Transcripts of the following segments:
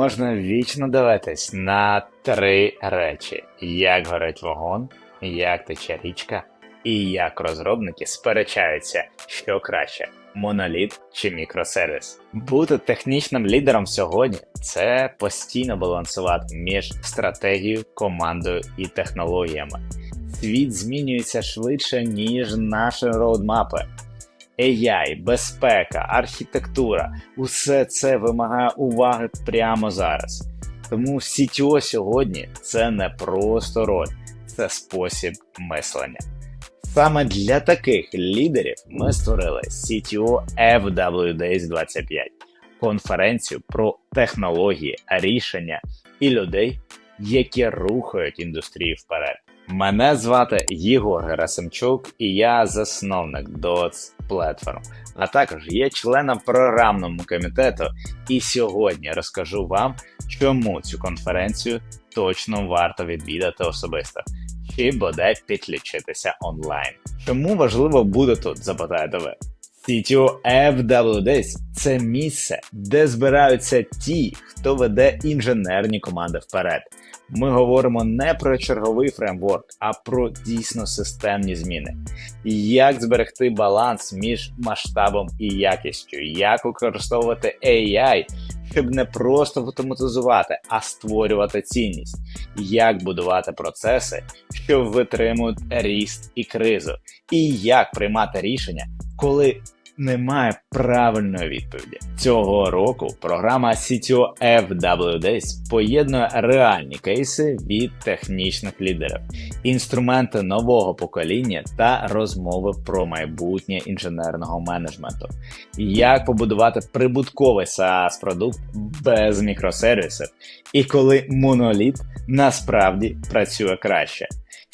можна вічно дивитись на три речі: як горить вогонь, як тече річка, і як розробники сперечаються, що краще. Моноліт чи мікросервіс. Бути технічним лідером сьогодні це постійно балансувати між стратегією, командою і технологіями. Світ змінюється швидше, ніж наші роудмапи. AI, безпека, архітектура усе це вимагає уваги прямо зараз. Тому CTO сьогодні це не просто роль, це спосіб мислення. Саме для таких лідерів ми створили CTO FWDS 25 конференцію про технології, рішення і людей, які рухають індустрію вперед. Мене звати Єгор Герасимчук, і я засновник DOTS Platform, а також є членом програмного комітету. І сьогодні розкажу вам, чому цю конференцію точно варто відвідати особисто, чи бодай підключитися онлайн. Чому важливо буде тут, запитаєте ви? CTO FWDs – це місце, де збираються ті, хто веде інженерні команди вперед. Ми говоримо не про черговий фреймворк, а про дійсно системні зміни. Як зберегти баланс між масштабом і якістю, як використовувати AI, щоб не просто автоматизувати, а створювати цінність, як будувати процеси, що витримують ріст і кризу, і як приймати рішення, коли немає правильної відповіді. Цього року програма CTO FWDs поєднує реальні кейси від технічних лідерів, інструменти нового покоління та розмови про майбутнє інженерного менеджменту, як побудувати прибутковий SaaS продукт без мікросервісів, і коли моноліт насправді працює краще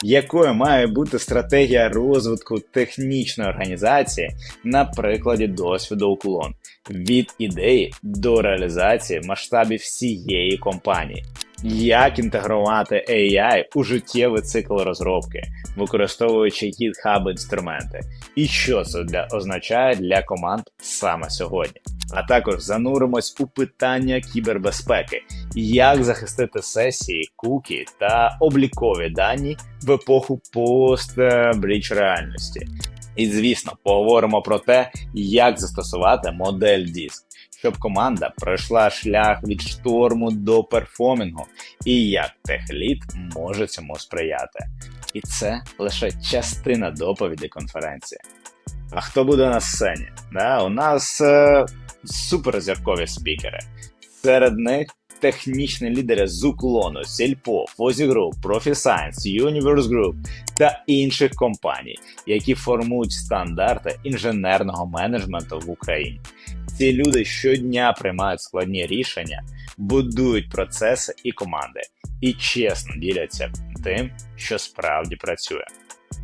якою має бути стратегія розвитку технічної організації на прикладі досвіду уклон від ідеї до реалізації масштабів всієї компанії. Як інтегрувати AI у життєвий цикл розробки, використовуючи GitHub інструменти, і що це для означає для команд саме сьогодні? А також зануримось у питання кібербезпеки, як захистити сесії, куки та облікові дані в епоху пост-бріч реальності. І звісно, поговоримо про те, як застосувати модель диск, щоб команда пройшла шлях від шторму до перформінгу, і як техлід може цьому сприяти. І це лише частина доповіді конференції. А хто буде на сцені? Да, У нас е, суперзіркові спікери. Серед них технічні лідери з уклону, Сільпо, Фозі Group, ProfiScience, Universe Group та інших компаній, які формують стандарти інженерного менеджменту в Україні. Ці люди щодня приймають складні рішення, будують процеси і команди, і чесно діляться тим, що справді працює.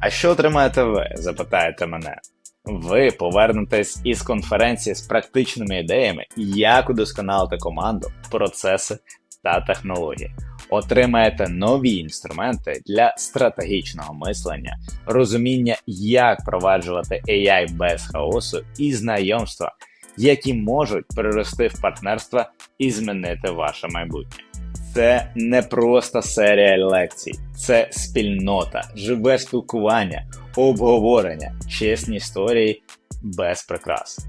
А що отримаєте ви? запитаєте мене. Ви повернетесь із конференції з практичними ідеями, як удосконалити команду, процеси та технології. Отримаєте нові інструменти для стратегічного мислення, розуміння, як проваджувати AI без хаосу і знайомства, які можуть перерости в партнерства і змінити ваше майбутнє. Це не просто серія лекцій, це спільнота, живе спілкування, обговорення, чесні історії без прикрас.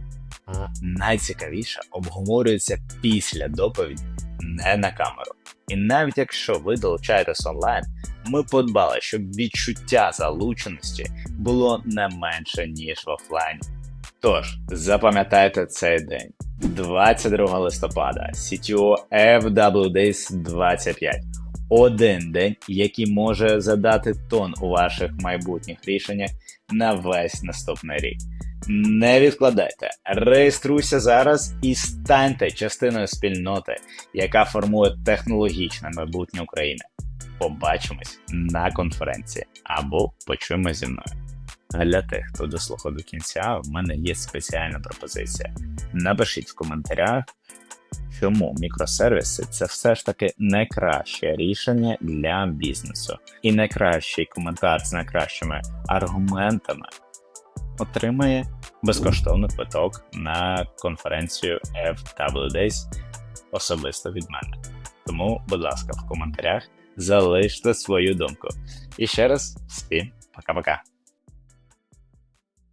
Найцікавіше обговорюється після доповіді, не на камеру. І навіть якщо ви долучаєтесь онлайн, ми подбали, щоб відчуття залученості було не менше, ніж в офлайні. Тож, запам'ятайте цей день. 22 листопада CTO FWDs 25. Один день, який може задати тон у ваших майбутніх рішеннях на весь наступний рік. Не відкладайте, реєструйся зараз і станьте частиною спільноти, яка формує технологічне майбутнє України. Побачимось на конференції або почуємо зі мною. Для тих, хто дослухав до кінця, в мене є спеціальна пропозиція. Напишіть в коментарях, чому мікросервіси це все ж таки найкраще рішення для бізнесу. І найкращий коментар з найкращими аргументами отримає безкоштовний квиток на конференцію FWDays особисто від мене. Тому, будь ласка, в коментарях залиште свою думку. І ще раз всім пока-пока.